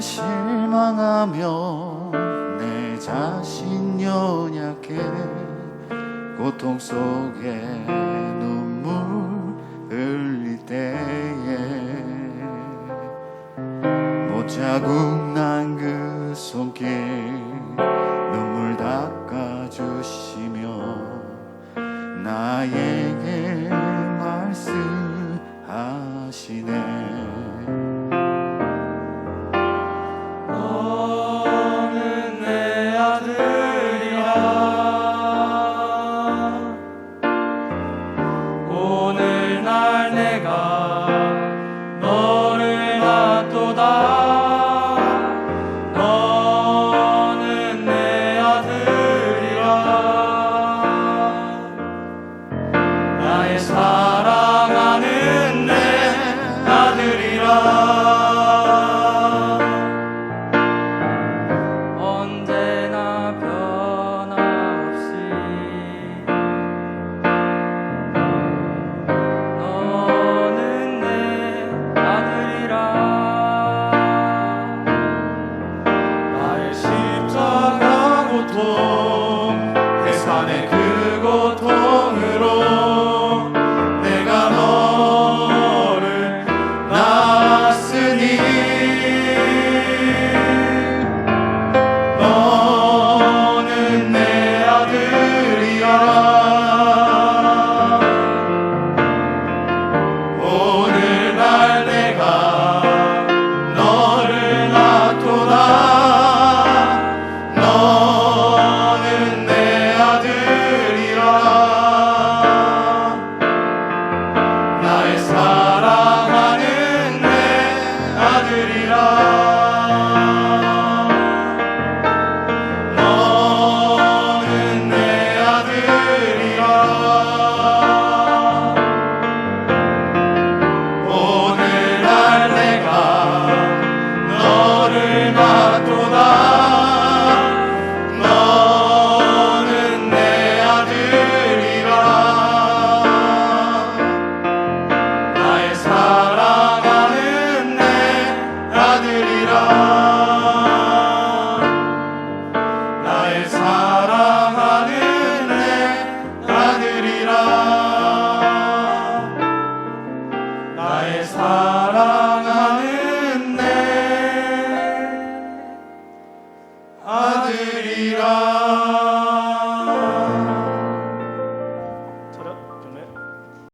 실망하며 내 자신 연약해 고통 속에 눈물 흘릴 때에 못자국 난 그 손길 눈물 닦아주시며 나에게 말씀하시네 내가 그곳 Christ. 사랑하는 내 아들이라.